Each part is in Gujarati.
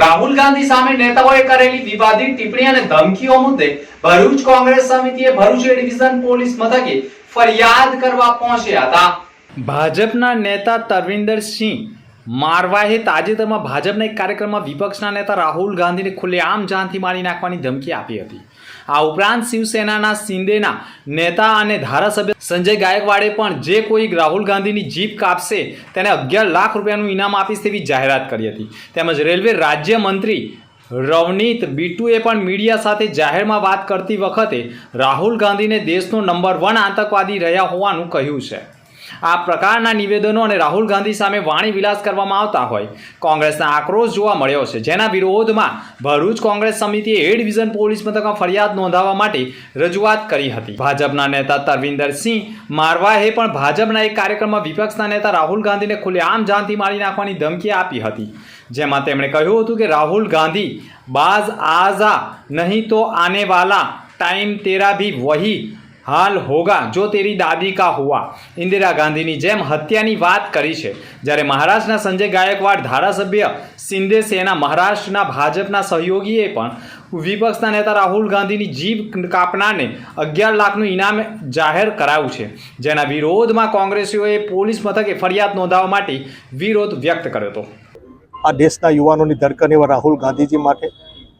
રાહુલ ગાંધી સામે નેતાઓએ કરેલી વિવાદિત ટિપ્પણી અને ધમકીઓ મુદ્દે ભરૂચ કોંગ્રેસ સમિતિએ ભરૂચ ડિવિઝન પોલીસ મથકે ફરિયાદ કરવા પહોંચ્યા હતા. ભાજપના નેતા તરવિંદરસિંહ મારવાહે તાજેતરમાં ભાજપના એક કાર્યક્રમમાં વિપક્ષના નેતા રાહુલ ગાંધીને ખુલ્લેઆમ જાનથી મારી નાખવાની ધમકી આપી હતી. આ ઉપરાંત શિવસેનાના શિંદેના નેતા અને ધારાસભ્ય સંજય ગાયકવાડે પણ જે કોઈ રાહુલ ગાંધીની જીપ કાપશે તેને અગિયાર લાખ રૂપિયાનું ઇનામ આપીશ તેવી જાહેરાત કરી હતી. તેમજ રેલવે રાજ્યમંત્રી રવનીત બીટુએ પણ મીડિયા સાથે જાહેરમાં વાત કરતી વખતે રાહુલ ગાંધીને દેશનો નંબર વન આતંકવાદી રહ્યા હોવાનું કહ્યું છે. આ પ્રકારના નિવેદનો અને રાહુલ ગાંધી સામે વાણી વિલાસ કરવામાં આવતા હોય. કોંગ્રેસના આક્રોશ જોવા મળ્યો છે. જેના વિરોધમાં ભરૂચ કોંગ્રેસ સમિતિએ એ ડિવિઝન પોલીસ મથકમાં ફરિયાદ નોંધાવવા માટે રજૂઆત કરી હતી. ભાજપના નેતા તરવિંદરસિંહ મારવાહે પણ ભાજપના એક કાર્યક્રમમાં વિપક્ષના નેતા રાહુલ ગાંધીને ખુલ્લેઆમ જાનથી મારી નાખવાની ધમકી આપી હતી. જેમાં તેમણે કહ્યું હતું કે રાહુલ ગાંધી, બાઝ આઝા નહીં તો આને વાલા ટાઈમ તેરા ભી વહી હાલ હોગા, જો તેરી દાદી કા હુઆ. ઇન્દિરા ગાંધીની જેમ હત્યાની વાત કરી છે. જ્યારે મહારાષ્ટ્રના સંજય ગાયકવાડ ધારાસભ્ય શિંદે સેના મહારાષ્ટ્રના ભાજપના સહયોગીએ પણ વિપક્ષના નેતા રાહુલ ગાંધીની જીભ કાપનારને અગિયાર લાખનું ઇનામ જાહેર કરાયું છે. જેના વિરોધમાં કોંગ્રેસીઓએ પોલીસ મથકે ફરિયાદ નોંધાવવા માટે વિરોધ વ્યક્ત કર્યો હતો. આ દેશના યુવાનોની ધડકન રાહુલ ગાંધીજી માટે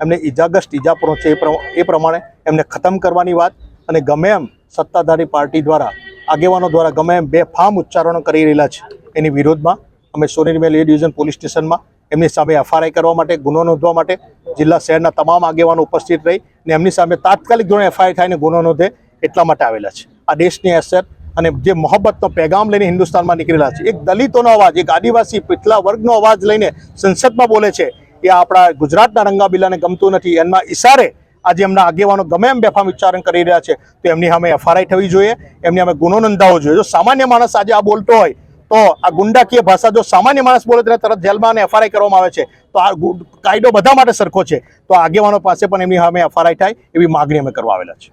એમને ઇજાગ્રસ્ત ઇજા પહોંચે એ પ્રમાણે એમને ખતમ કરવાની વાત અને ગમે એમ સત્તાધારી પાર્ટી દ્વારા, આગેવાનો દ્વારા ગમે એમ બે ફામ ઉચ્ચારણો કરી રહેલા છે. એની વિરોધમાં અમે સોનેરીમેલ એ ડિવિઝન પોલીસ સ્ટેશનમાં એમની સામે એફઆરઆઈ કરવા માટે, ગુનો નોંધવા માટે જિલ્લા શહેરના તમામ આગેવાનો ઉપસ્થિત રહી ને એમની સામે તાત્કાલિક ધોરણે એફઆઈઆર થઈને ગુનો નોંધે એટલા માટે આવેલા છે. આ દેશની અસર અને જે મોહબ્બતનો પેગામ લઈને હિન્દુસ્તાનમાં નીકળેલા છે. એક દલિતોનો અવાજ, એક આદિવાસી પિછલા વર્ગનો અવાજ લઈને સંસદમાં બોલે છે, એ આપણા ગુજરાતના રંગાબીલાને ગમતું નથી. એમના ઈશારે આજે એમના આગેવાનો ગમે એમ બેફામ ઉચ્ચારણ કરી રહ્યા છે, તો એમની સામે એફઆરઆઈ થવી જોઈએ, એમની સામે ગુનો નોંધાવવો જોઈએ. જો સામાન્ય માણસ આજે આ બોલતો હોય, તો આ ગુંડાકીય ભાષા જો સામાન્ય માણસ બોલે તેને તરત જેલમાં અને એફઆરઆઈ કરવામાં આવે છે, તો આ કાયદો બધા માટે સરખો છે. તો આગેવાનો પાસે પણ એમની સામે એફઆરઆઈ થાય એવી માગણી અમે કરવા આવેલા છે